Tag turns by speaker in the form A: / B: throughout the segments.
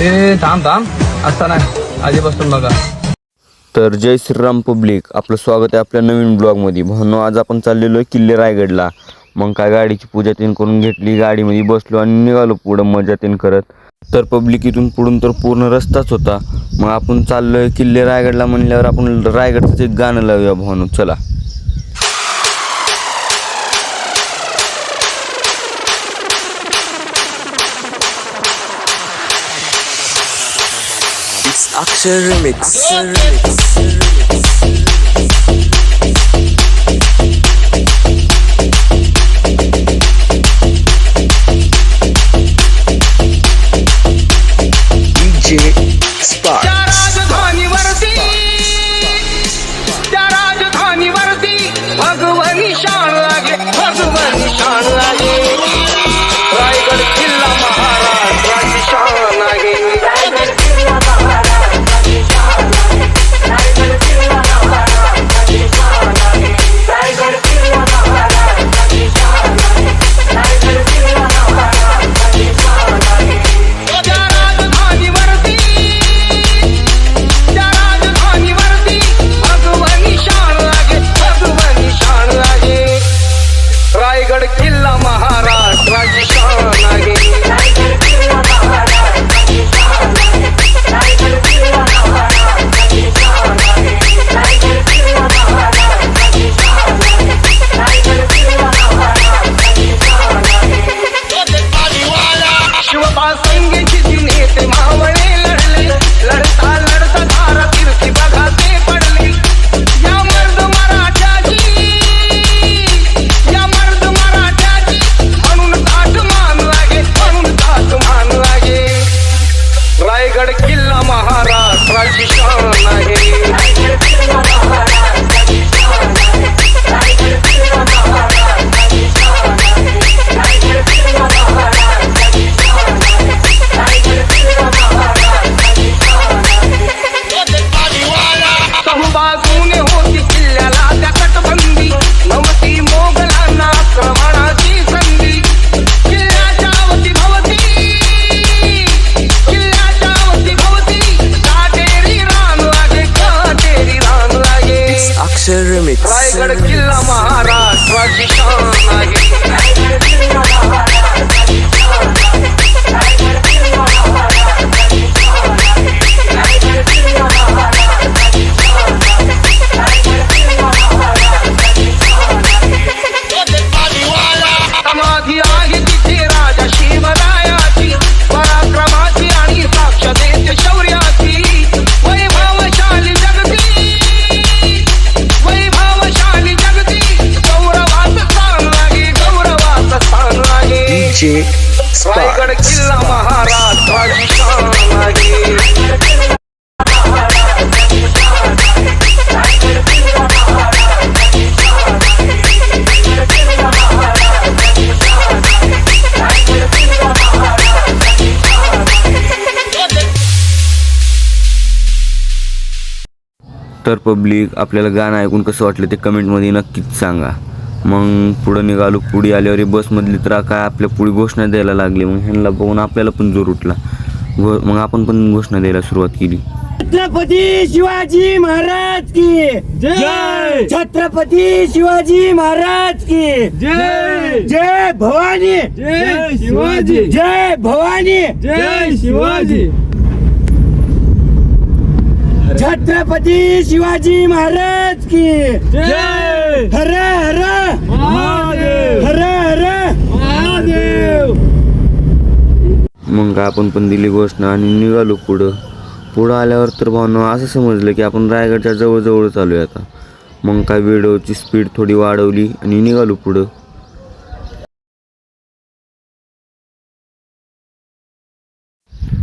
A: ते थांब थांब. असता नाही आधीपासून बघा.
B: तर जय श्रीराम पब्लिक. आपलं स्वागत आहे आपल्या नवीन ब्लॉगमध्ये. म्हणून आज आपण चाललेलो आहे किल्ले रायगडला. मग काय गाडीची पूजा तीन करून घेतली गाडीमध्ये बसलो आणि निघालो पुढं मजा तीन करत. तर पब्लिक इथून पुढून तर पूर्ण रस्ताच होता. मग आपण चाललो आहे किल्ले रायगडला म्हणल्यावर आपण रायगडचं एक गाणं लावूया भावनो चला.
C: Akşar Remix. Akşar Remix.
D: Raigad. किल्ला महाराष्ट्राची लागे
B: तर पब्लिक आपल्याला गाणं ऐकून कसं वाटलं ते कमेंटमध्ये नक्कीच सांगा मग पुढं निघालो पुढे आल्यावर बसमधली तर काय आपल्या पुढे घोषणा द्यायला लागली. मग ह्यांना बघून आपल्याला पण जोर उठला. मग आपण पण घोषणा द्यायला सुरुवात केली.
E: छत्रपती शिवाजी महाराज की. जय! छत्रपती शिवाजी महाराज की. जय! जय भवानी. जय शिवाजी. जय भवानी. जय शिवाजी. छत्रपती शिवाजी महाराज की. जय! हर हर! हर हर! महादेव!
B: मग काय आपण पण दिली घोषणा आणि निघालो पुढं. पुढं आल्यावर तर भावना असं समजलं की आपण रायगडच्या जवळजवळ चालू आहे आता. मग काय वेडोची स्पीड थोडी वाढवली आणि निघालो पुढं.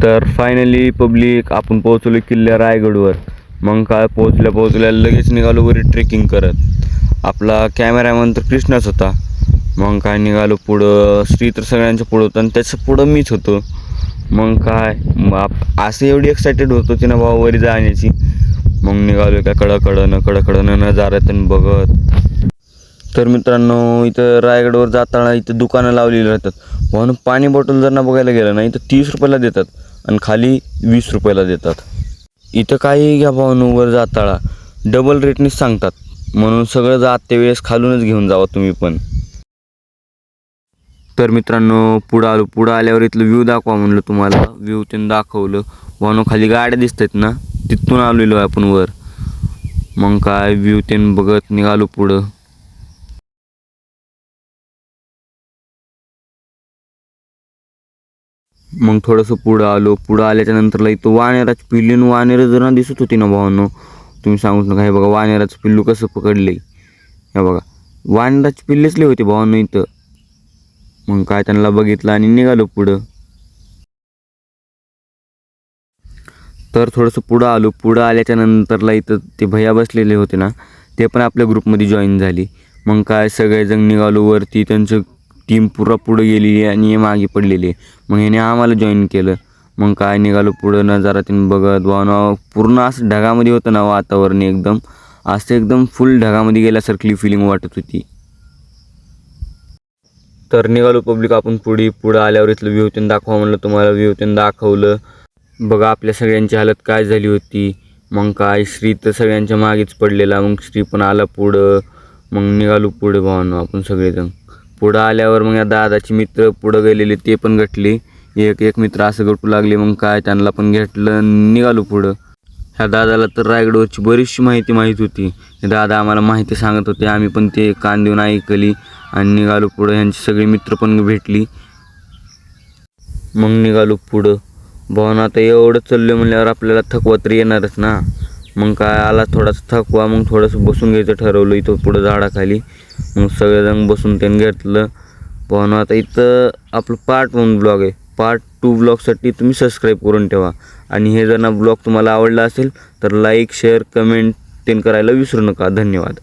B: तर फायनली पब्लिक आपण पोहोचलो किल्ल्या रायगडवर. मग काय पोहोचल्या पोहोचल्या लगेच निघालो वरी ट्रेकिंग करत. आपला कॅमेरामॅन तर कृष्णाच होता. मग काय निघालो पुढं श्री तर सगळ्यांच्या पुढं होतं आणि त्याच्या पुढं मीच होतो. मग काय मग आप- असं एवढी एक्सायटेड होतो तिनं ना भाऊ वरी जाण्याची. मग निघालो काय कडकडनं कडकडनं नजाऱ्यातून बघत. तर मित्रांनो इथं रायगडवर जाताना इथं दुकानं लावलेली राहतात. म्हणून पाणी बॉटल जर ना बघायला गेलं ना इथं तीस रुपयाला देतात आणि खाली वीस रुपयाला देतात. इथं काही घ्या भावानं वर जाताळा. डबल रेटनेच सांगतात. म्हणून सगळं जात त्यावेळेस खालूनच घेऊन जावा तुम्ही पण. तर मित्रांनो पुढं आलो पुढं आल्यावर इथलं व्ह्यू दाखवा म्हणलं तुम्हाला. व्ह्यू त्यांनी दाखवलं. वाहनो खाली गाड्या दिसत आहेत ना तिथून आलेलो आहे आपण वर. मग काय व्ह्यू तेन बघत निघालो पुढं. मग थोडंसं पुढं आलो. पुढं आल्याच्या नंतरला इथं वानेराच पिल्ली वानेर जर ना दिसत होती ना भावांनो. तुम्ही सांगूच नका. हे बघा वानेराचं पिल्लू कसं पकडले हे बघा वानेराची पिल्लेचले होते भावानं इथं. मग काय त्यांना बघितलं आणि निघालो पुढं. तर थोडंसं पुढं आलो. पुढं आल्याच्या नंतरला इथं ते भैया बसलेले होते ना ते पण आपल्या ग्रुपमध्ये जॉईन झाली. मग काय सगळेजण निघालो वरती. त्यांचं टीम पुरा पुढं गेलेली आणि हे मागे पडलेली. मग ह्याने आम्हाला जॉईन केलं. मग काय निघालो पुढं नजारातून बघत भावना पूर्ण असं ढगामध्ये होतं ना वातावरण एकदम. असं एकदम फुल ढगामध्ये गेल्यासारखी फिलिंग वाटत होती. तर निघालो पब्लिक आपण पुढे पुढं आल्यावर इथलं व्ह्यू त्यांनी दाखवा म्हणलं तुम्हाला व्ह्यू त्यांनी दाखवलं. बघा आपल्या सगळ्यांची हालत काय झाली होती. मग काय श्री तर सगळ्यांच्या मागेच पडलेला मग श्री पण आला पुढं. मग निघालो पुढे भावानं आपण सगळेजण. पुढं आल्यावर मग या दादाचे मित्र पुढं गेलेले ते पण गटले एक एक मित्र असं गटू लागले मग काय त्यांना पण घेतलं आणि निघालो पुढं. ह्या दादाला तर रायगडवरची बरीचशी माहिती माहीत होती. दादा आम्हाला माहिती सांगत होते आम्ही पण ते कान देऊन ऐकली आणि निघालो पुढं. ह्यांची सगळी मित्र पण भेटली. मग निघालो पुढं. भावना आता एवढं चाललो म्हणल्यावर आपल्याला थकवा तर येणारच ना. मग काय आला थोडासा थकवा मग थोडंसं बसून घ्यायचं ठरवलं इथं पुढं झाडाखाली. मग सगळेजण बसून त्यांनी घेतलं. भावना आता इथं आपलं पार्ट वन ब्लॉग आहे. पार्ट टू ब्लॉगसाठी तुम्ही सबस्क्राईब करून ठेवा. आणि हे जर ना ब्लॉग तुम्हाला आवडला असेल तर लाईक शेअर कमेंट ते करायला विसरू नका. धन्यवाद.